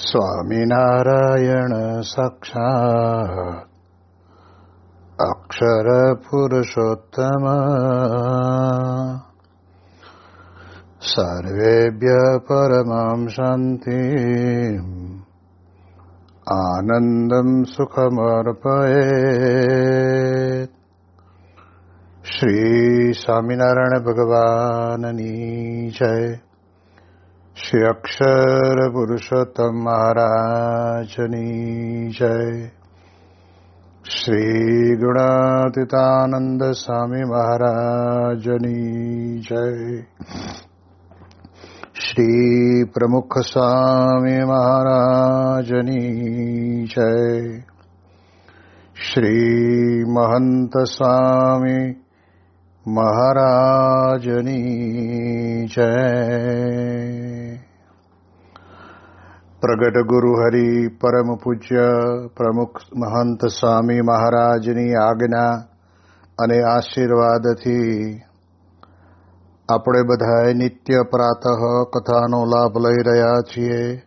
स्वामिनारायण स्वामिनारायणसाक्षात् अक्षरपुरुषोत्तम। सर्वेभ्य परमां सन्ति आनन्दं सुखमर्पये श्रीस्वामिनारायणभगवाननीशये श्री अक्षर पुरुषोत्तम महाराजनी जय। श्री गुणातीतानंद स्वामी महाराजनी जय। श्री प्रमुख स्वामी महाराजनी जय। श्री महंत स्वामी મહારાજની જય. પ્રગટ ગુરુ હરિ પરમ પૂજ્ય પ્રમુખ મહંત સ્વામી મહારાજની આજ્ઞા અને આશીર્વાદથી આપણે બધાએ નિત્ય પ્રાતઃ કથાનો લાભ લઈ રહ્યા છીએ.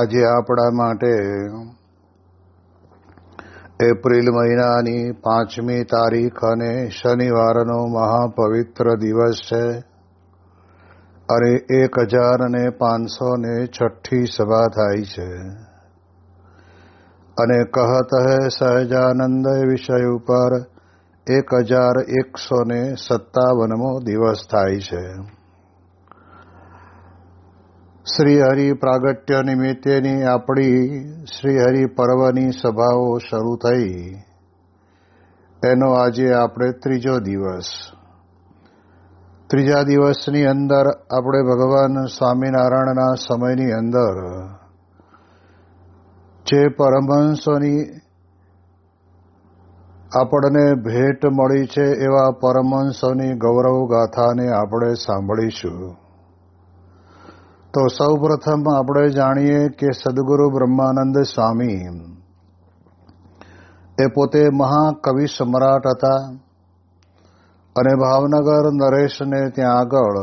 આજે આપણા માટે એપ્રિલ મહિનાની પાંચમી તારીખ અને શનિવારનો મહાપવિત્ર દિવસ છે. અને એક હજાર અને પાંચસો ને છઠ્ઠી સભા થાય છે. અને કહત હે સહજાનંદ વિષય ઉપર એક હજાર એકસો ને સત્તાવનમો દિવસ થાય છે. શ્રી હરિ પ્રાગટ્ય નિમિત્તેની આપણી શ્રી હરિ પર્વની સભાઓ શરૂ થઈ. એનો આજે આપણે ત્રીજો દિવસ. ત્રીજા દિવસની અંદર આપણે ભગવાન સ્વામિનારાયણના સમયની અંદર જે પરમહંસોની આપણને ભેટ મળી છે એવા પરમહંસોની ગૌરવ ગાથાને આપણે સાંભળીશું. તો સૌ પ્રથમ આપણે જાણીએ કે સદગુરુ બ્રહ્માનંદ સ્વામી એ પોતે મહાકવિ સમ્રાટ હતા અને ભાવનગર નરેશને ત્યાં આગળ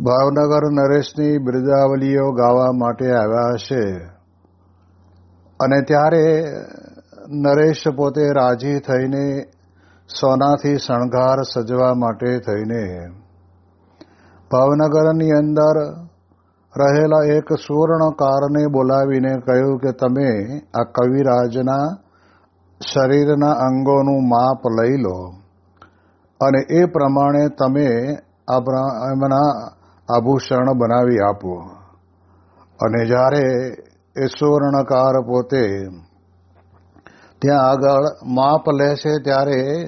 ભાવનગર નરેશની બિરદાવલીઓ ગાવા માટે આવ્યા હશે. અને ત્યારે નરેશ પોતે રાજી થઈને સોનાથી શણગાર સજવા માટે થઈને ભાવનગરની અંદર રહેલા એક સુવર્ણકારને બોલાવીને કહ્યું કે તમે આ કવિરાજના શરીરના અંગોનું માપ લઈ લો. અને એ પ્રમાણે તમે એમના આભૂષણ બનાવી આપો. અને જ્યારે એ સુવર્ણકાર પોતે ત્યાં આગળ માપ લેશે ત્યારે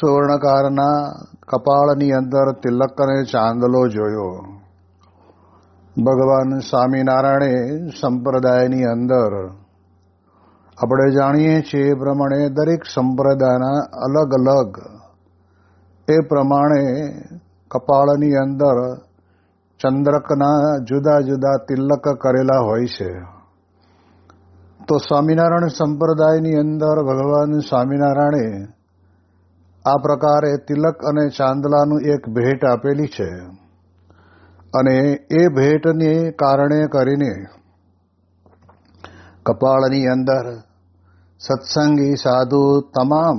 સુવર્ણકારના કપાળની અંદર તિલક અને ચાંદલો જોયો. ભગવાન સ્વામિનારાયણે સંપ્રદાયની અંદર, આપણે જાણીએ છીએ એ પ્રમાણે દરેક સંપ્રદાયના અલગ અલગ એ પ્રમાણે કપાળની અંદર ચંદ્રકના જુદા જુદા તિલક કરેલા હોય છે. તો સ્વામિનારાયણ સંપ્રદાયની અંદર ભગવાન સ્વામિનારાયણે આ પ્રકારે તિલક અને ચાંદલાનું એક ભેટ આપેલી છે. અને એ ભેટને કારણે કરીને કપાળની અંદર સત્સંગી સાધુ તમામ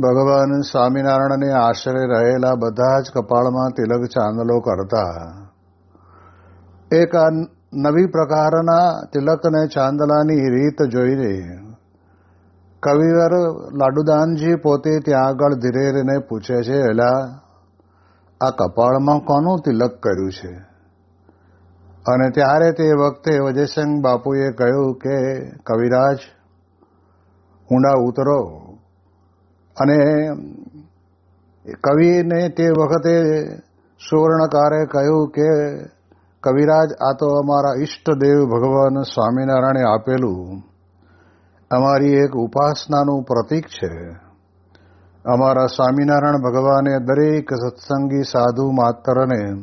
ભગવાન સ્વામિનારાયણને આશરે રહેલા બધા જ કપાળમાં તિલક ચાંદલો કરતા. એક નવી પ્રકારના તિલક અને ચાંદલાની રીત જોઈને કવિવર લાડુદાનજી પોતે ત્યાં આગળ ધીરેને પૂછે છે, એલા, આ કપાળમાં કોનું તિલક કર્યું છે? અને ત્યારે તે વખતે વજયસંગ બાપુએ કહ્યું કે, કવિરાજ, ઊંડા ઉતરો. અને કવિને તે વખતે સુવર્ણકારે કહ્યું કે, કવિરાજ, આ તો અમારા ઈષ્ટદેવ ભગવાન સ્વામિનારાયણે આપેલું અમારી એક ઉપાસનાનું પ્રતીક છે. અમારા સ્વામિનારાયણ ભગવાને દરેક સત્સંગી સાધુ માત્રને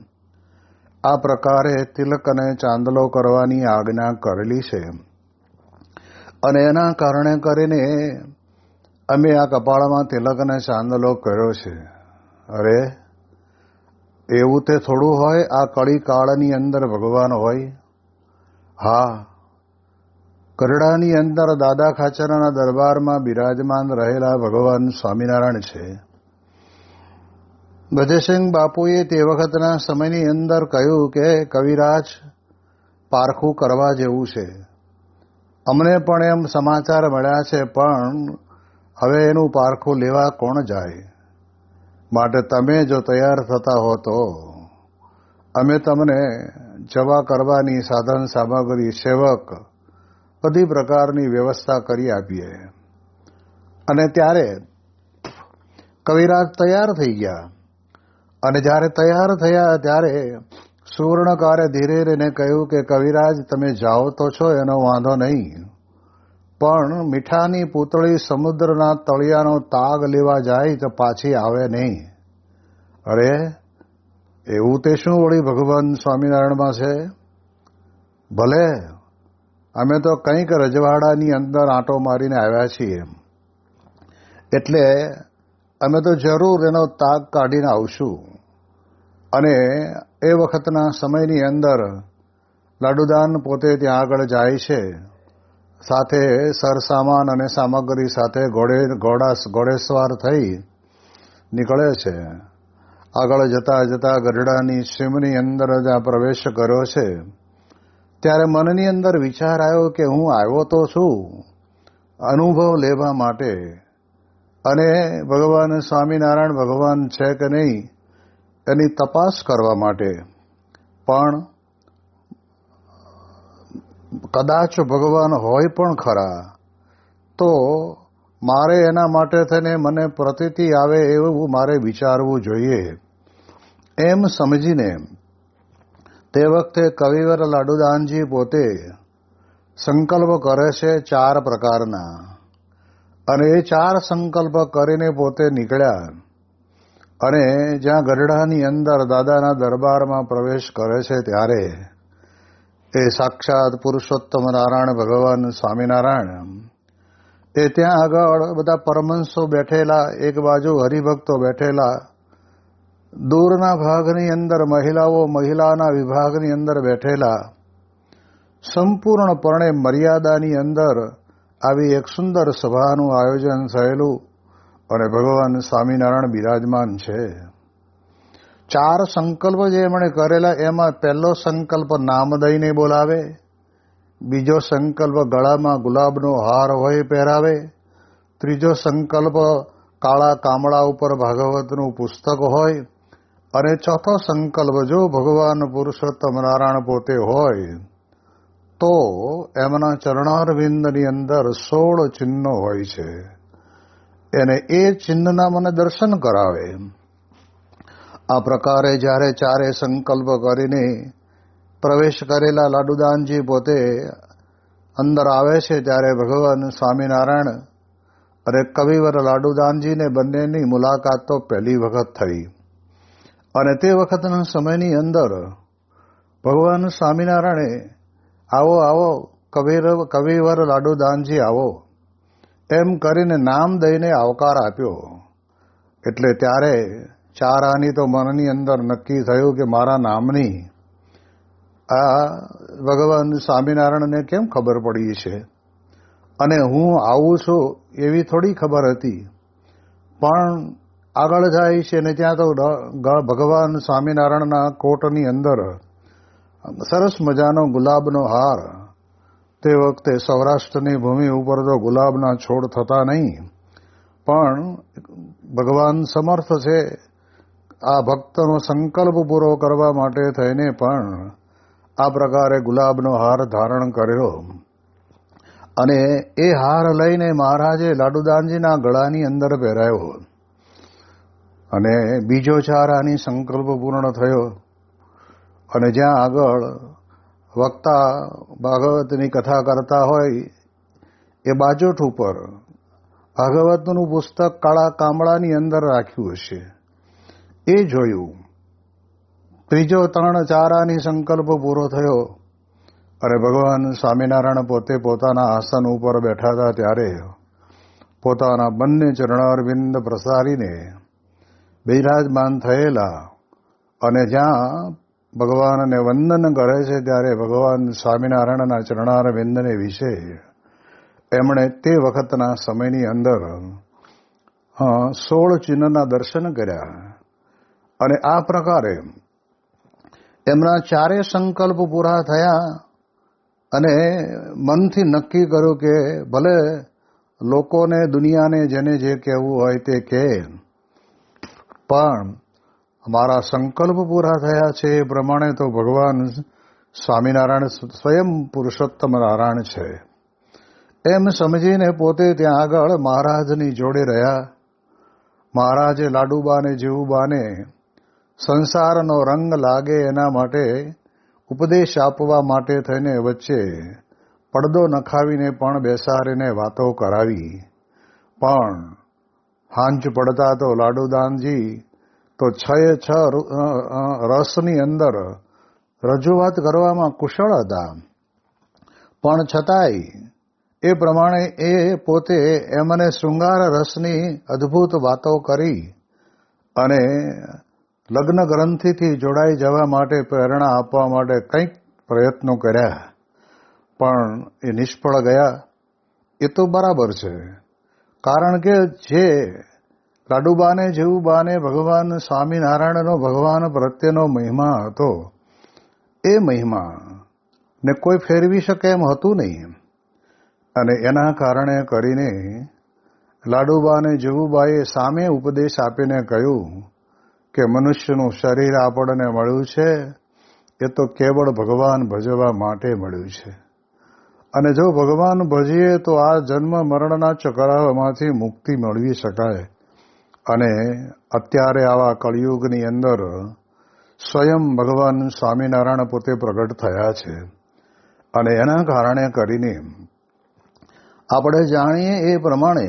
આ પ્રકારે તિલક અને ચાંદલો કરવાની આજ્ઞા કરેલી છે. અને એના કારણે કરીને અમે આ કપાળમાં તિલક અને ચાંદલો કર્યો છે. અરે, એવું તે થોડું હોય? આ કળી કાળની અંદર ભગવાન હોય? હા કરડાની અંદર દાદા ખાચરાના દરબારમાં બિરાજમાન રહેલા ભગવાન સ્વામિનારાયણ છે. ભજસિંહ બાપુએ તે વખતના સમયની અંદર કહ્યું કે, કવિરાજ, પારખું કરવા જેવું છે. અમને પણ એમ સમાચાર મળ્યા છે, પણ હવે એનું પારખું લેવા કોણ જાય? માટે તમે જો તૈયાર થતા હો તો. અમે તમને જવા કરવાની સાધન સામગ્રી સેવક બધી પ્રકારની વ્યવસ્થા કરી આપીએ. અને ત્યારે કવિરાજ તૈયાર થઈ ગયા. અને જ્યારે તૈયાર થયા ત્યારે સુવર્ણકારે ધીરે રહીને કહ્યું કે, કવિરાજ, તમે જાઓ તો છો, એનો વાંધો નહીં. પણ મીઠાની પૂતળી સમુદ્રના તળિયાનો તાગ લેવા જાય તો પાછી આવે નહીં. અરે, એવું તે શું વળી ભગવાન સ્વામિનારાયણમાં છે? ભલે અમે તો કંઈક રજવાડાની અંદર આંટો મારીને આવ્યા છીએ. એટલે અમે તો જરૂર એનો તાગ કાઢીને આવશું. અને એ વખતના સમયની અંદર લાડુદાન પોતે ત્યાં આગળ જાય છે. સાથે સરસામાન અને સામગ્રી સાથે ઘોડે ઘોડા ઘોડેસવાર થઈ નીકળે છે. આગળ જતા જતા ગઢડાની સીમની અંદર જ્યાં પ્રવેશ કર્યો છે. ત્યારે મનની અંદર વિચાર આવ્યો કે હું આવ્યો તો છું, અનુભવ લેવા માટે. અને ભગવાન સ્વામિનારાયણ ભગવાન છે કે નહીં, એની તપાસ કરવા માટે. પણ કદાચ ભગવાન હોય પણ ખરા. તો મારે એના માટે થઈને મને પ્રતીતિ આવે એવું મારે વિચારવું જોઈએ. એમ સમજીને તે વખતે કવિવર લાડુદાનજી પોતે સંકલ્પ કરે છે ચાર પ્રકારના. અને એ ચાર સંકલ્પ કરીને પોતે નીકળ્યા અને જ્યાં ગઢડાની અંદર દાદાના દરબારમાં પ્રવેશ કરે છે ત્યારે એ સાક્ષાત પુરુષોત્તમ નારાયણ ભગવાન સ્વામિનારાયણ. એ ત્યાં આગળ બધા પરમંશો બેઠેલા, એક બાજુ હરિભક્તો બેઠેલા દૂરના ભાગની અંદર મહિલાઓ મહિલાના વિભાગની અંદર બેઠેલા, સંપૂર્ણપણે મર્યાદાની અંદર આવી એક સુંદર સભાનું આયોજન થયેલું અને ભગવાન સ્વામિનારાયણ બિરાજમાન છે. ચાર સંકલ્પ જે એમણે કરેલા, એમાં પહેલો સંકલ્પ નામ દઈને બોલાવે, બીજો સંકલ્પ ગળામાં ગુલાબનો હાર હોય પહેરાવે, ત્રીજો સંકલ્પ કાળા કામળા ઉપર ભાગવતનું પુસ્તક હોય અને ચોથો સંકલ્પ જો ભગવાન પુરુષોત્તમ નારાયણ પોતે હોય, તો એમના ચરણારવિંદની અંદર સોળ ચિહ્નો હોય છે. એને એ ચિહ્નના મને દર્શન કરાવે. આ પ્રકારે જ્યારે ચારે સંકલ્પ કરીને પ્રવેશ કરેલા લાડુદાનજી પોતે અંદર આવે છે ત્યારે ભગવાન સ્વામિનારાયણ અને કવિવર લાડુદાનજીને બંનેની મુલાકાત તો પહેલી વખત થઈ. અને તે વખતના સમયની અંદર ભગવાન સ્વામિનારાયણે, આવો આવો કવિર કવિવર લાડુદાનજી આવો. એમ કરીને નામ દઈને આવકાર આપ્યો. એટલે ત્યારે ચાર આની તો મનની અંદર નક્કી થયું કે મારા નામની આ ભગવાન સ્વામિનારાયણને કેમ ખબર પડી છે? અને હું આવું છું એવી થોડી ખબર હતી. પણ આગળ જાય છે ને ત્યાં તો ભગવાન સ્વામિનારાયણના કોટની અંદર સરસ મજાનો ગુલાબનો હાર. તે વખતે સૌરાષ્ટ્રની ભૂમિ ઉપર તો ગુલાબના છોડ થતા નહીં. પણ ભગવાન સમર્થ છે આ ભક્તનો સંકલ્પ પૂરો કરવા માટે થઈને પણ આ પ્રકારે ગુલાબનો હાર ધારણ કર્યો. અને એ હાર લઈને મહારાજે લાડુદાનજીના ગળાની અંદર પહેરાયો. અને બીજો ચાર આની સંકલ્પ પૂર્ણ થયો અને જ્યાં આગળ વક્તા ભાગવતની કથા કરતા હોય એ બાજોઠ ઉપર ભાગવતનું પુસ્તક કાળા કામળાની અંદર રાખ્યું હશે. એ જોયું. ત્રીજો ત્રણ ચારાની સંકલ્પ પૂરો થયો અને ભગવાન સ્વામિનારાયણ પોતે પોતાના આસન ઉપર બેઠા હતા ત્યારે પોતાના બંને ચરણારવિંદ પ્રસારીને બિરાજમાન થયેલા અને જ્યાં ભગવાનને વંદન કરે છે ત્યારે ભગવાન સ્વામિનારાયણના ચરણાર વિંદને વિશે એમણે તે વખતના સમયની અંદર સોળ ચિહ્નના દર્શન કર્યા. અને આ પ્રકારે એમના ચારે સંકલ્પ પૂરા થયા અને મનથી નક્કી કર્યું કે ભલે લોકોને દુનિયાને જેને જે કહેવું હોય તે કહે પણ અમારા સંકલ્પ પૂરા થયા છે એ પ્રમાણે તો ભગવાન સ્વામિનારાયણ સ્વયં પુરુષોત્તમ નારાયણ છે. એમ સમજીને પોતે ત્યાં આગળ મહારાજની જોડે રહ્યા. મહારાજે લાડુબાને, જીવુબાને સંસારનો રંગ લાગે એના માટે ઉપદેશ આપવા માટે થઈને વચ્ચે પડદો નખાવીને પણ બેસાડીને વાતો કરાવી. પણ હાંચ પડતા તો લાડુદાનજી તો છ એ છ રસની અંદર રજૂઆત કરવામાં કુશળ હતા. પણ છતાંય એ પ્રમાણે એ પોતે એમને શૃંગાર રસની અદ્ભુત વાતો કરી અને લગ્ન ગ્રંથિથી જોડાઈ જવા માટે પ્રેરણા આપવા માટે કંઈક પ્રયત્નો કર્યા. પણ એ નિષ્ફળ ગયા. એ તો બરાબર છે. કારણ કે જે લાડુબાને, જેવુબાને ભગવાન સ્વામિનારાયણનો, ભગવાન પ્રત્યેનો મહિમા હતો, એ મહિમા ને કોઈ ફેરવી શકે એમ હતું નહીં. અને એના કારણે કરીને લાડુબાને, જેવુબાએ સામે ઉપદેશ આપીને કહ્યું કે મનુષ્યનું શરીર આપણને મળ્યું છે, એ તો કેવળ ભગવાન ભજવા માટે મળ્યું છે. અને જો ભગવાન ભજીએ, તો આ જન્મ મરણના ચકરાવમાંથી મુક્તિ મેળવી શકાય. અને અત્યારે આવા કળિયુગની અંદર સ્વયં ભગવાન સ્વામિનારાયણ પોતે પ્રગટ થયા છે. અને એના કારણે કરીને આપણે જાણીએ એ પ્રમાણે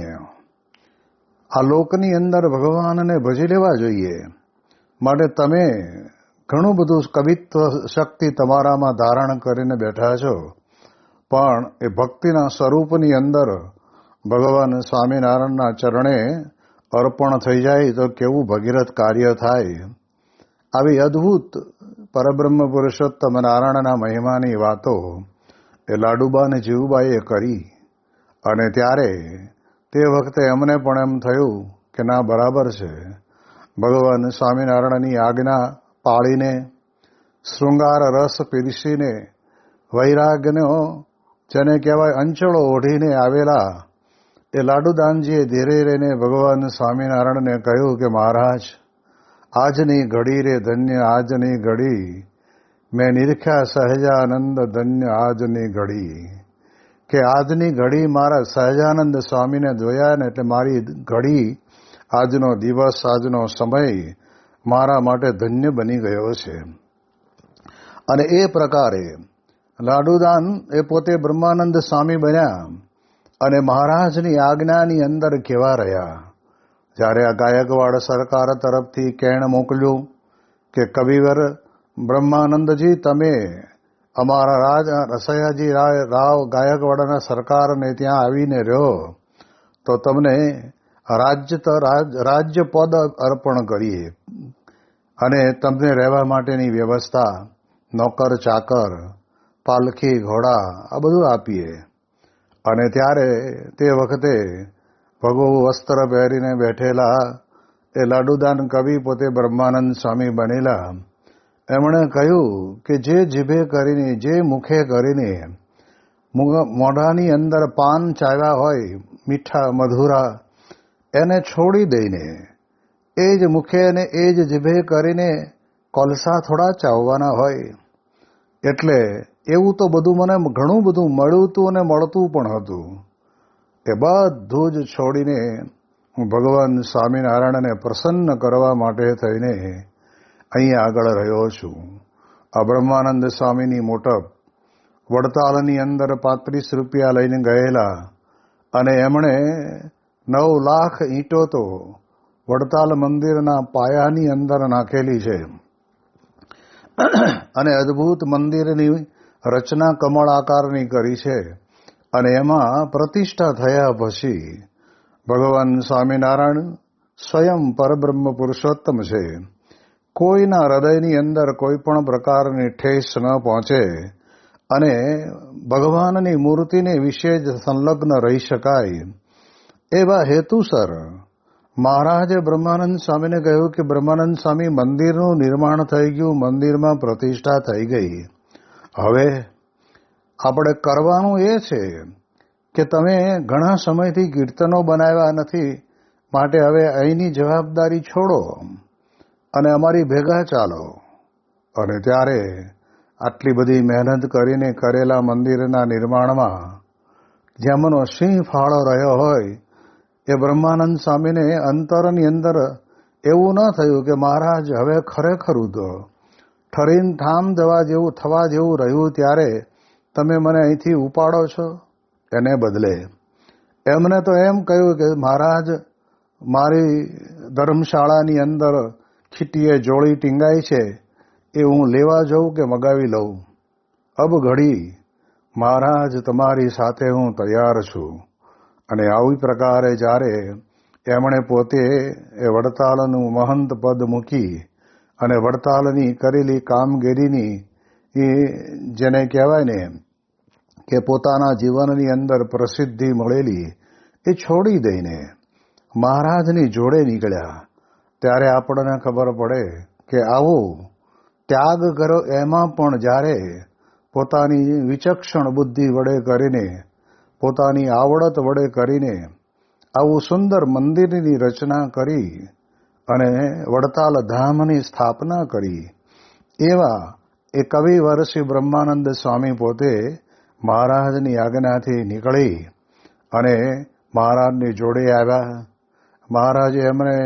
આ લોકની અંદર ભગવાનને ભજી લેવા જોઈએ. માટે તમે ઘણું બધું કવિત્વ શક્તિ તમારામાં ધારણ કરીને બેઠા છો. પણ એ ભક્તિના સ્વરૂપની અંદર ભગવાન સ્વામિનારાયણના ચરણે અર્પણ થઈ જાય તો કેવું ભગીરથ કાર્ય થાય. આવી અદ્ભુત પરબ્રહ્મ પુરુષોત્તમ નારાયણના મહિમાની વાતો એ લાડુબા અને જીવુબાઈએ કરી અને ત્યારે તે વખતે એમને પણ એમ થયું કે ના, બરાબર છે. ભગવાન સ્વામિનારાયણની આજ્ઞા પાળીને શૃંગાર રસ પીરસીને વૈરાગ્યનો જેને કહેવાય અંચળો ઓઢીને આવેલા, એ લાડુદાનજીએ ધીરે રહીને ભગવાન સ્વામિનારાયણને કહ્યું કે મહારાજ, આજની ઘડી રે ધન્ય, આજની ઘડી. મેં નિરખ્યા સહજાનંદ ધન્ય, આજની ઘડી. કે આજની ઘડી મારા સહજાનંદ સ્વામીને જોયા ને એટલે મારી ઘડી, આજનો દિવસ, આજનો સમય મારા માટે ધન્ય બની ગયો છે. અને એ પ્રકારે લાડુદાન એ પોતે બ્રહ્માનંદ સ્વામી બન્યા અને મહારાજની આજ્ઞાની અંદર કેવા રહ્યા. જ્યારે આ ગાયકવાડ સરકાર તરફથી કેણ મોકલ્યું કે, કવિવર બ્રહ્માનંદજી, તમે અમારા રાજ, રસૈયાજી રાવ ગાયકવાડના સરકારને ત્યાં આવીને રહ્યો, તો તમને રાજ્ય રાજ્ય પદ અર્પણ કરીએ અને તમને રહેવા માટેની વ્યવસ્થા નોકર ચાકર પાલખી, ઘોડા, આ બધું આપીએ. અને ત્યારે તે વખતે ભગવું વસ્ત્ર પહેરીને બેઠેલા, એ લાડુદાન કવિ પોતે બ્રહ્માનંદ સ્વામી બનેલા. એમણે કહ્યું કે જે જીભે કરીને, જે મુખે કરીને મોઢાની અંદર પાન ચાવ્યા હોય, મીઠા, મધુરા, એને છોડી દઈને, એ જ મુખે અને એ જ જીભે કરીને કોલસા થોડા ચાવવાના હોય. એટલે એવું તો બધું મને ઘણું બધું મળ્યું હતું અને મળતું પણ હતું. એ બધું જ છોડીને હું ભગવાન સ્વામિનારાયણને પ્રસન્ન કરવા માટે થઈને અહીં આગળ રહ્યો છું. આ બ્રહ્માનંદ સ્વામીની મોટપ વડતાલની અંદર પાંત્રીસ રૂપિયા લઈને ગયેલા અને એમણે નવ લાખ ઈંટો તો વડતાલ મંદિરના પાયાની અંદર નાખેલી છે. અને અદ્ભુત મંદિરની રચના કમળ આકારની કરી છે અને એમાં પ્રતિષ્ઠા થયા પછી ભગવાન સ્વામિનારાયણ સ્વયં પરબ્રહ્મ પુરુષોત્તમ છે. કોઈના હૃદયની અંદર કોઈ પણ પ્રકારની ઠેસ ન પહોંચે અને ભગવાનની મૂર્તિને વિશે જ સંલગ્ન રહી શકાય. એવા હેતુસર મહારાજે બ્રહ્માનંદ સ્વામીને કહ્યું કે બ્રહ્માનંદ સ્વામી મંદિરનું નિર્માણ થઈ ગયું, મંદિરમાં પ્રતિષ્ઠા થઈ ગઈ. હવે આપણે કરવાનું એ છે કે તમે ઘણા સમયથી કીર્તનો બનાવ્યા નથી, માટે હવે અહીંની જવાબદારી છોડો અને અમારી ભેગા ચાલો. અને ત્યારે આટલી બધી મહેનત કરીને કરેલા મંદિરના નિર્માણમાં જેમનો સિંહ ફાળો રહ્યો હોય, એ બ્રહ્માનંદ સ્વામીને અંતરની અંદર એવું ન થયું કે મહારાજ હવે ખરેખર તો ઠરીને ઠામ જવા જેવું, થવા જેવું રહ્યું ત્યારે તમે મને અહીંથી ઉપાડો છો? એને બદલે, એમને તો એમ કહ્યું કે, મહારાજ, મારી ધર્મશાળાની અંદર ખીટીએ જોડી ટીંગાઈ છે, એ હું લેવા જઉં કે મગાવી લઉં? અબ ઘડી, મહારાજ, તમારી સાથે હું તૈયાર છું. અને આવી પ્રકારે જ્યારે એમણે પોતે એ વડતાલનું મહંત પદ મૂકી અને વડતાલની કરેલી કામગીરીની એ જેને કહેવાય ને કે પોતાના જીવનની અંદર પ્રસિદ્ધિ મળેલી, એ છોડી દઈને મહારાજની જોડે નીકળ્યા. ત્યારે આપણને ખબર પડે કે આવો ત્યાગ કરો એમાં પણ જ્યારે પોતાની વિચક્ષણ બુદ્ધિ વડે કરીને, પોતાની આવડત વડે કરીને આવું સુંદર મંદિરની રચના કરી અને વડતાલ ધામની સ્થાપના કરી. એવા એ કવિ વર્ષી બ્રહ્માનંદ સ્વામી પોતે મહારાજની આજ્ઞાથી નીકળી અને મહારાજની જોડે આવ્યા. મહારાજે એમણે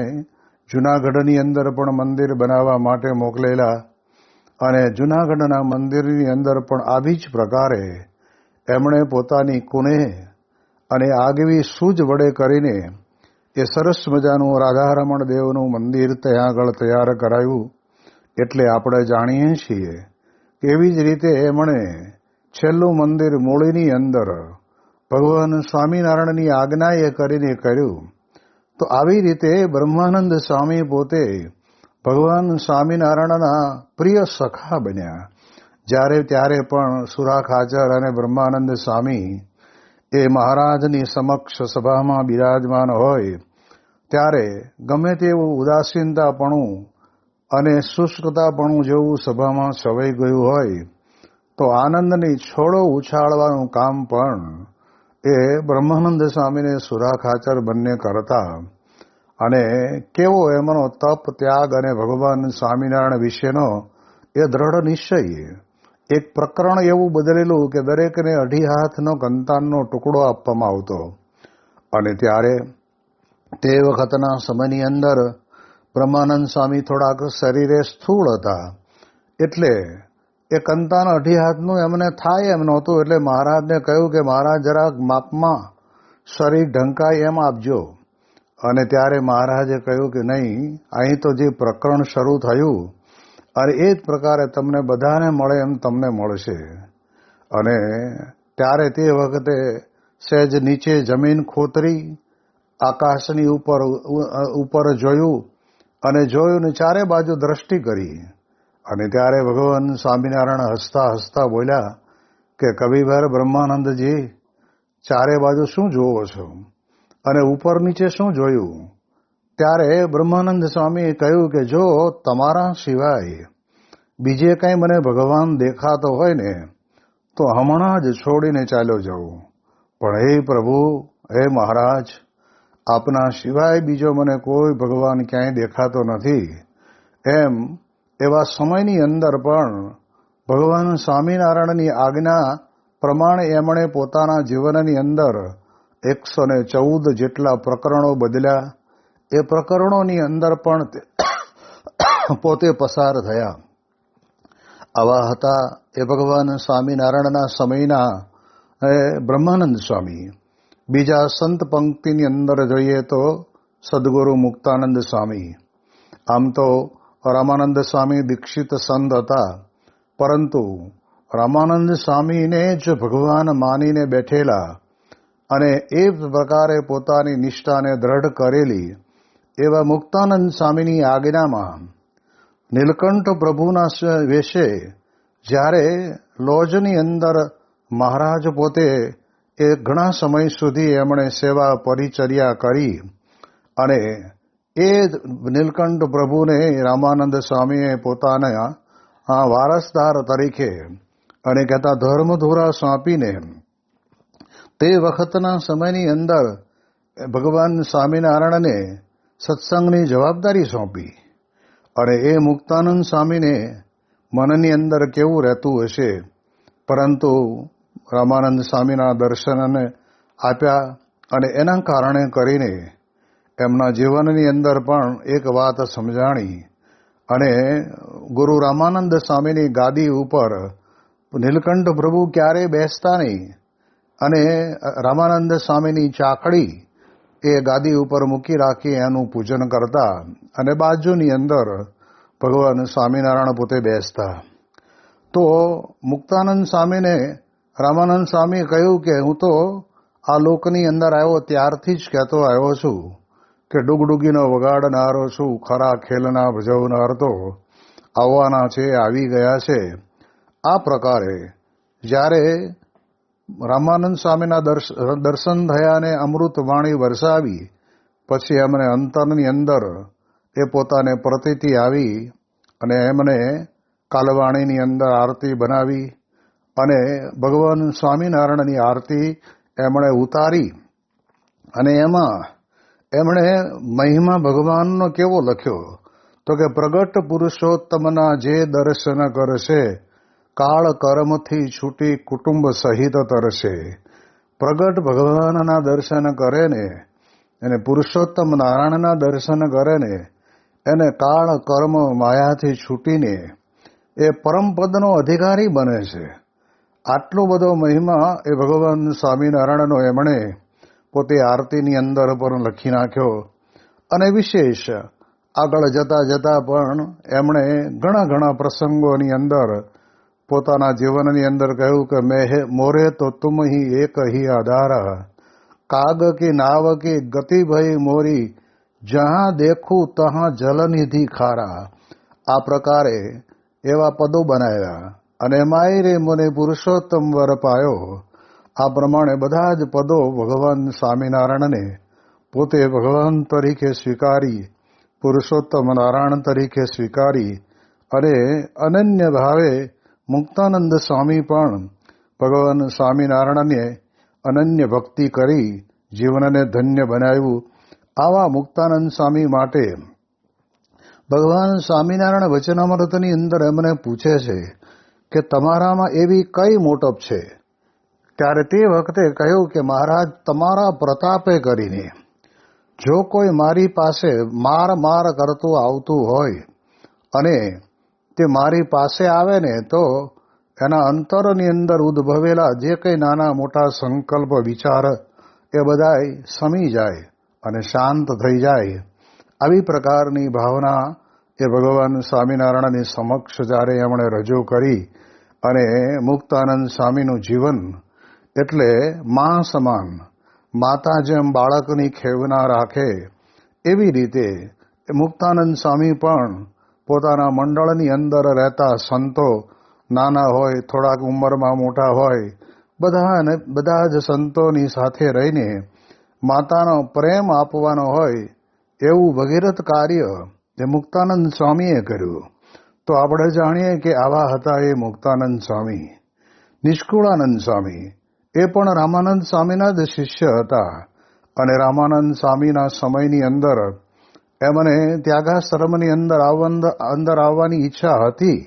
જૂનાગઢની અંદર પણ મંદિર બનાવવા માટે મોકલેલા અને જુનાગઢના મંદિરની અંદર પણ આવી જ પ્રકારે એમણે પોતાની કુને અને આગવી સૂજ વડે કરીને એ સરસ મજાનું રાધારમણ દેવનું મંદિર ત્યાં આગળ તૈયાર કરાયું એટલે આપણે જાણીએ છીએ એવી જ રીતે એમણે છેલ્લું મંદિર મૂળીની અંદર ભગવાન સ્વામિનારાયણની આજ્ઞાએ કરીને કર્યું. તો આવી રીતે બ્રહ્માનંદ સ્વામી પોતે ભગવાન સ્વામિનારાયણના પ્રિય સખા બન્યા. જ્યારે ત્યારે પણ સુરા ખાચર અને બ્રહ્માનંદ સ્વામી એ મહારાજની સમક્ષ સભામાં બિરાજમાન હોય, ત્યારે ગમે તેવું ઉદાસીનતાપણું અને શુષ્કતાપણું જેવું સભામાં છવાઈ ગયું હોય, તો આનંદની છોડો ઉછાળવાનું કામ પણ એ બ્રહ્માનંદ સ્વામીને સુરા ખાચર બંને કરતા. અને કેવો એમનો તપ, ત્યાગ અને ભગવાન સ્વામિનારાયણ વિશેનો એ દ્રઢ નિશ્ચય. એક પ્રકરણ એવું બદલેલું કે દરેકને અઢી હાથનો કંતાનનો ટુકડો આપવામાં આવતો. અને ત્યારે તે વખતના સમયની અંદર બ્રહ્માનંદ સ્વામી થોડાક શરીરે સ્થૂળ હતા. એટલે એ કંતાન અઢી હાથનું એમને થાય એમ નહોતું, એટલે મહારાજને કહ્યું કે મહારાજ જરાક માપમાં શરીર ઢંકાય એમ આપજો. અને ત્યારે મહારાજે કહ્યું કે નહીં, અહીં તો જે પ્રકરણ શરૂ થયું અને એ જ પ્રકારે તમને બધાને મળે એમ તમને મળશે. અને ત્યારે તે વખતે સહેજ નીચે જમીન ખોતરી, આકાશની ઉપર ઉપર જોયું અને જોયું ને ચારે બાજુ દ્રષ્ટિ કરી. અને ત્યારે ભગવાન સ્વામિનારાયણ હસતા હસતા બોલ્યા કે કવિભર બ્રહ્માનંદજી, ચારે બાજુ શું જોવો છો? અને ઉપર નીચે શું જોયું? ત્યારે બ્રહ્માનંદ સ્વામીએ કહ્યું કે જો તમારા સિવાય બીજે કંઈ મને ભગવાન દેખાતો હોય ને, તો હમણાં જ છોડીને ચાલ્યો જાઉં પણ હે પ્રભુ, હે મહારાજ, આપના સિવાય બીજો મને કોઈ ભગવાન ક્યાંય દેખાતો નથી. એમ એવા સમયની અંદર પણ ભગવાન સ્વામિનારાયણની આજ્ઞા પ્રમાણે એમણે પોતાના જીવનની અંદર એકસો ને ચૌદ જેટલા પ્રકરણો બદલ્યા. એ પ્રકરણોની અંદર પણ પોતે પસાર થયા. આવા હતા એ ભગવાન સ્વામિનારાયણના સમયના બ્રહ્માનંદ સ્વામી. બીજા સંત પંક્તિની અંદર જોઈએ તો સદગુરુ મુક્તાનંદ સ્વામી. આમ તો રામાનંદ સ્વામી દીક્ષિત સંત હતા, પરંતુ રામાનંદ સ્વામીને જ ભગવાન માનીને બેઠેલા અને એ પ્રકારે પોતાની નિષ્ઠાને દ્રઢ કરેલી એવા મુક્તાનંદ સ્વામીની આજ્ઞામાં નીલકંઠ પ્રભુના વેશે જ્યારે લોજની અંદર મહારાજ પોતે એ ઘણા સમય સુધી એમણે સેવા પરિચર્યા કરી અને એ નીલકંઠ પ્રભુને રામાનંદ સ્વામીએ પોતાના આ વારસદાર તરીકે અને કહેતા ધર્મધોરા સોંપીને તે વખતના સમયની અંદર ભગવાન સ્વામિનારાયણને સત્સંગની જવાબદારી સોંપી અને એ મુક્તાનંદ સ્વામીને મનની અંદર કેવું રહેતું હશે, પરંતુ રામાનંદ સ્વામીના દર્શનને આપ્યા અને એના કારણે કરીને એમના જીવનની અંદર પણ એક વાત સમજાણી અને ગુરુ રામાનંદ સ્વામીની ગાદી ઉપર નીલકંઠ પ્રભુ ક્યારેય બેસતા નહીં અને રામાનંદ સ્વામીની ચાકડી એ ગાદી ઉપર મૂકી રાખી એનું પૂજન કરતા અને બાજુની અંદર ભગવાન સ્વામિનારાયણ પોતે બેસતા. તો મુક્તાનંદ સ્વામીને રામાનંદ સ્વામીએ કહ્યું કે હું તો આ લોકની અંદર આવ્યો ત્યારથી જ કહેતો આવ્યો છું કે ડુગડુગીનો વગાડનારો છું, ખરા ખેલના ભજવનાર તો આવવાના છે, આવી ગયા છે. આ પ્રકારે જ્યારે રામાનંદ સ્વામીના દર્શ- દર્શન થયા અને અમૃત વાણી વરસાવી, પછી એમને અંતરની અંદર એ પોતાને પ્રતીતિ આવી અને એમને કાલવાણીની અંદર આરતી બનાવી અને ભગવાન સ્વામિનારાયણની આરતી એમણે ઉતારી અને એમાં એમણે મહિમા ભગવાનનો કેવો લખ્યો? તો કે પ્રગટ પુરુષોત્તમના જે દર્શન કરશે કાળ કર્મથી છૂટી કુટુંબ સહિત તરશે પ્રગટ ભગવાનના દર્શન કરે ને એને પુરુષોત્તમ નારાયણના દર્શન કરે ને એને કાળ કર્મ માયાથી છૂટીને, એ પરમપદનો અધિકારી બને છે. આટલો બધો મહિમા એ ભગવાન સ્વામિનારાયણનો એમણે પોતે આરતીની અંદર પણ લખી નાખ્યો. અને વિશેષ આગળ જતા જતા પણ એમણે ઘણા ઘણા પ્રસંગોની અંદર પોતાના જીવનની અંદર કહ્યું કે મેહે મોરે તો તુમ હી એક હી આધાર. કાગ કી નાવ કી ગતિ ભઈ મોરી, જહાં દેખું તહાં જલનિધિ ખારા. આ પ્રકારે એવા પદો બનાવ્યા અને માય રે મને પુરુષોત્તમ વર પાયો. આ પ્રમાણે બધા જ પદો ભગવાન સ્વામિનારાયણને પોતે ભગવાન તરીકે સ્વીકારી, પુરુષોત્તમ નારાયણ તરીકે સ્વીકારી અને અનન્ય ભાવે મુક્તાનંદ સ્વામી પણ ભગવાન સ્વામિનારાયણને અનન્ય ભક્તિ કરી જીવનને ધન્ય બનાવ્યું. આવા મુક્તાનંદ સ્વામી માટે ભગવાન સ્વામિનારાયણ વચનામૃતની અંદર એમને પૂછે છે કે તમારામાં એવી કઈ મોટપ છે? ત્યારે તે વખતે કહ્યું કે મહારાજ, તમારા પ્રતાપે કરીને જો કોઈ મારી પાસે માર માર કરતું આવતું હોય અને તે મારી પાસે આવે ને તો એના અંતરની અંદર ઉદ્ભવેલા જે કંઈ નાના મોટા સંકલ્પ, વિચાર, એ બધાય સમી જાય અને શાંત થઈ જાય. આવી પ્રકારની ભાવના એ ભગવાન સ્વામિનારાયણની સમક્ષ જ્યારે એમણે રજૂ કરી અને મુક્તાનંદ સ્વામીનું જીવન એટલે મા સમાન માતા જેમ બાળકની ખેવના રાખે, એવી રીતે મુક્તાનંદ સ્વામી પણ પોતાના મંડળની અંદર રહેતા સંતો, નાના હોય, થોડાક ઉંમરમાં મોટા હોય બધાને બધા જ સંતોની સાથે રહીને માતાનો પ્રેમ આપવાનો હોય એવું ભગીરથ કાર્ય જે મુક્તાનંદ સ્વામીએ કર્યું. તો આપણે જાણીએ કે આવા હતા એ મુક્તાનંદ સ્વામી, નિષ્કુળાનંદ સ્વામી. એ પણ રામાનંદ સ્વામીના જ શિષ્ય હતા અને રામાનંદ સ્વામીના સમયની અંદર એમને ત્યાગાશ્રમની અંદર અંદર આવવાની ઈચ્છા હતી.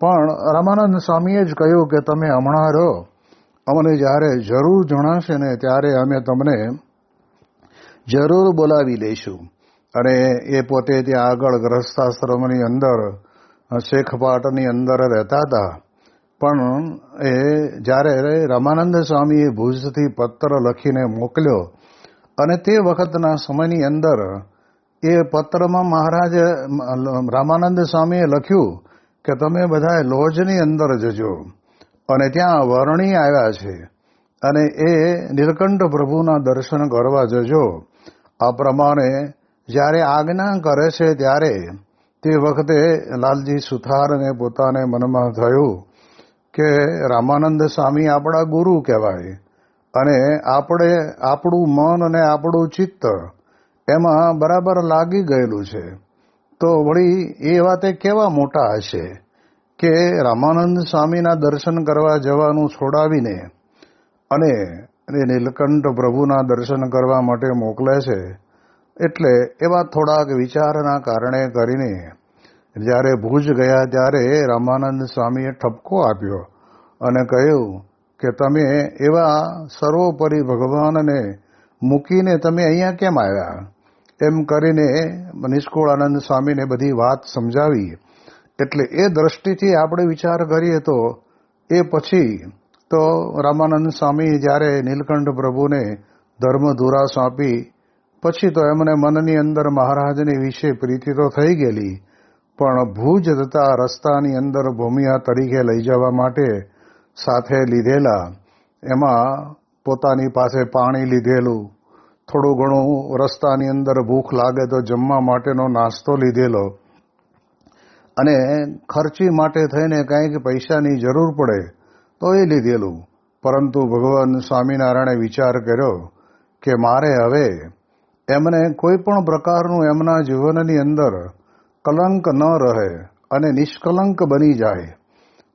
પણ રામાનંદ સ્વામીએ જ કહ્યું કે તમે હમણાં રહો. અમને જ્યારે જરૂર જણાશે ને ત્યારે અમે તમને જરૂર બોલાવી લઈશું. અને એ પોતે ત્યાં આગળ ગ્રસ્તાશ્રમની અંદર, શેખપાટની અંદર રહેતા હતા. પણ એ જ્યારે રામાનંદ સ્વામીએ ભુજથી પત્ર લખીને મોકલ્યો અને તે વખતના સમયની અંદર એ પત્રમાં મહારાજ રામાનંદ સ્વામીએ લખ્યું કે તમે બધા લોજની અંદર જજો. અને ત્યાં વર્ણી આવ્યા છે. અને એ નીલકંઠ પ્રભુના દર્શન કરવા જજો. આ પ્રમાણે જ્યારે આજ્ઞા કરે છે ત્યારે તે વખતે લાલજી સુથારને પોતાને મનમાં થયું કે રામાનંદ સ્વામી આપણા ગુરુ કહેવાય. અને આપણે આપણું મન અને આપણું ચિત્ત એમાં બરાબર લાગી ગયેલું છે. તો વળી એ વાતે કેવા મોટા હશે કે રામાનંદ સ્વામીના દર્શન કરવા જવાનું છોડાવીને અને એ નીલકંઠ પ્રભુના દર્શન કરવા માટે મોકલે છે? એટલે એવા થોડાક વિચારના કારણે કરીને જ્યારે ભુજ ગયા ત્યારે રામાનંદ સ્વામીએ ઠપકો આપ્યો અને કહ્યું કે તમે એવા સર્વોપરી ભગવાનને મૂકીને તમે અહીંયા કેમ આવ્યા? એમ કરીને નિષ્કુળાનંદ સ્વામીને બધી વાત સમજાવી. એટલે એ દ્રષ્ટિથી આપણે વિચાર કરીએ તો એ પછી તો રામાનંદ સ્વામી જ્યારે નીલકંઠ પ્રભુને ધર્મધુરા સોંપી પછી તો એમને મનની અંદર મહારાજની વિશે પ્રીતિ તો થઈ ગયેલી, પણ ભુજ તથા રસ્તાની અંદર ભૂમિયા તરીકે લઈ જવા માટે સાથે લીધેલા, એમાં પોતાની પાસે પાણી લીધેલું થોડું ઘણું રસ્તાની અંદર ભૂખ લાગે તો જમવા માટેનો નાસ્તો લીધેલો. અને ખર્ચી માટે થઈને કાંઈક પૈસાની જરૂર પડે તો એ લીધેલું. પરંતુ ભગવાન સ્વામિનારાયણે વિચાર કર્યો કે મારે હવે એમને કોઈ પણ પ્રકારનું એમના જીવનની અંદર કલંક ન રહે અને નિષ્કલંક બની જાય.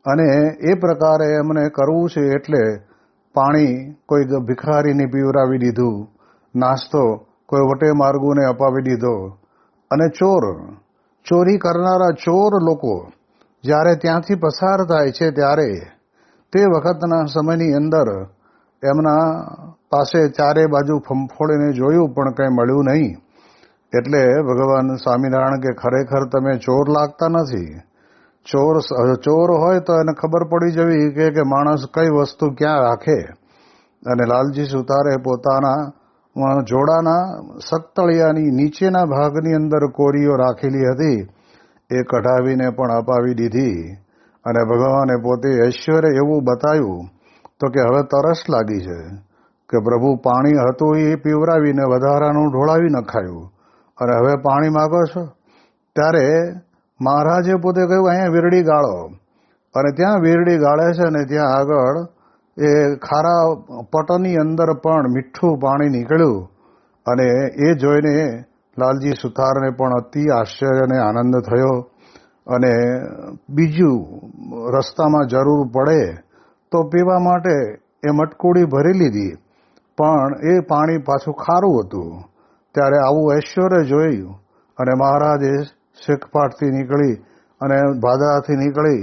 અને એ પ્રકારે એમને કરવું છે એટલે પાણી કોઈ ભિખારીને પીવરાવી દીધું. નાસ્તો, કોઈ વટે માર્ગોને અપાવી દીધો. અને ચોર, ચોરી કરનારા ચોર લોકો, જ્યારે ત્યાંથી પસાર થાય છે ત્યારે, તે વખતના સમયની અંદર એમના પાસે ચારે બાજુ ફંફોડીને જોયું, પણ કંઈ મળ્યું નહીં. એટલે ભગવાન સ્વામિનારાયણ કે, ખરેખર તમે ચોર લાગતા નથી? ચોર ચોર હોય તો એને ખબર પડી જવી કે માણસ કઈ વસ્તુ ક્યાં રાખે? અને લાલજી સુતારે પોતાના જોડાના સત્તળિયાની નીચેના ભાગની અંદર કોરીઓ રાખેલી હતી. એ કઢાવીને પણ અપાવી દીધી અને ભગવાને પોતે ઐશ્વર્ય એવું બતાવ્યું, તો કે હવે તરસ લાગી છે કે પ્રભુ પાણી હતું એ પીવરાવીને વધારાનું ઢોળાવી નખાયું. અને હવે પાણી માગો છો? ત્યારે મહારાજે પોતે કહ્યું, અહીંયા વીરડી ગાળો. અને ત્યાં વીરડી ગાળે છે ને ત્યાં આગળ એ ખારા પટની અંદર પણ મીઠું પાણી નીકળ્યું અને એ જોઈને લાલજી સુથારને પણ અતિ આશ્ચર્ય અને આનંદ થયો અને બીજું રસ્તામાં જરૂર પડે તો પીવા માટે એ મટકુડી ભરી લીધી. પણ એ પાણી પાછું ખારું હતું. ત્યારે આવું ઐશ્વર્ય જોયું અને મહારાજે શેખપાટથી નીકળી અને ભાદરાથી નીકળી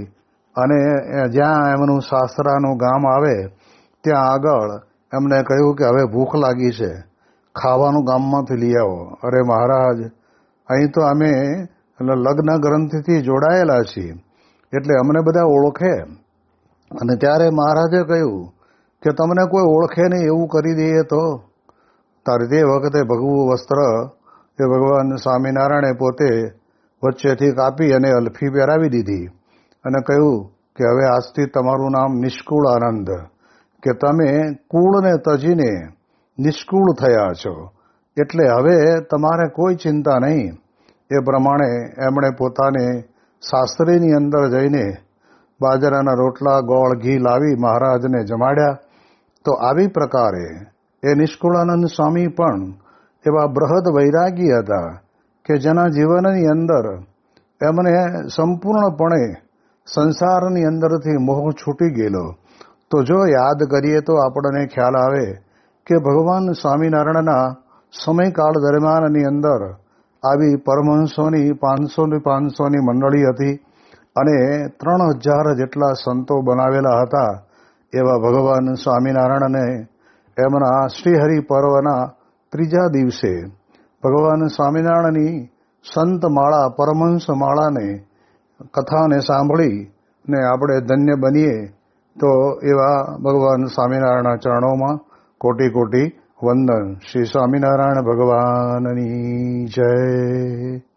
અને જ્યાં એમનું સાસરાનું ગામ આવે, ત્યાં આગળ એમને કહ્યું કે હવે ભૂખ લાગી છે, ખાવાનું ગામમાંથી લઈ આવો. અરે મહારાજ, અહીં તો અમે લગ્ન ગ્રંથિથી જોડાયેલા છીએ, એટલે અમને બધા ઓળખે. અને ત્યારે મહારાજે કહ્યું કે તમને કોઈ ઓળખે નહીં એવું કરી દઈએ તો? તારે તે વખતે ભગવું વસ્ત્ર એ ભગવાન સ્વામિનારાયણે પોતે વચ્ચેથી કાપી અને અલફી પહેરાવી દીધી. અને કહ્યું કે હવે આજથી તમારું નામ નિષ્કુળ આનંદ, કે તમે કુળને તજીને નિષ્કુળ થયા છો. એટલે હવે તમારે કોઈ ચિંતા નહીં. એ પ્રમાણે એમણે પોતાને શાસ્ત્રીની અંદર જઈને બાજરાના રોટલા, ગોળ, ઘી લાવી મહારાજને જમાડ્યા. તો આવી પ્રકારે એ નિષ્કુળાનંદ સ્વામી પણ એવા બૃહદ વૈરાગી હતા કે જેના જીવનની અંદર એમને સંપૂર્ણપણે સંસારની અંદરથી મોહ છૂટી ગયેલો. તો જો યાદ કરીએ તો આપણને ખ્યાલ આવે કે ભગવાન સ્વામિનારાયણના સમયકાળ દરમિયાનની અંદર આવી પરમહંસોની પાંચસોની પાંચસોની મંડળી હતી અને ત્રણ હજાર જેટલા સંતો બનાવેલા હતા એવા ભગવાન સ્વામિનારાયણને એમના શ્રીહરિ પર્વના ત્રીજા દિવસે ભગવાન સ્વામિનારાયણની સંત માળા પરમહંસ માળાને કથાને સાંભળી ને આપણે ધન્ય બનીએ, તો એવા ભગવાન સ્વામિનારાયણના ચરણોમાં કોટી કોટી વંદન. શ્રી સ્વામિનારાયણ ભગવાનની જય.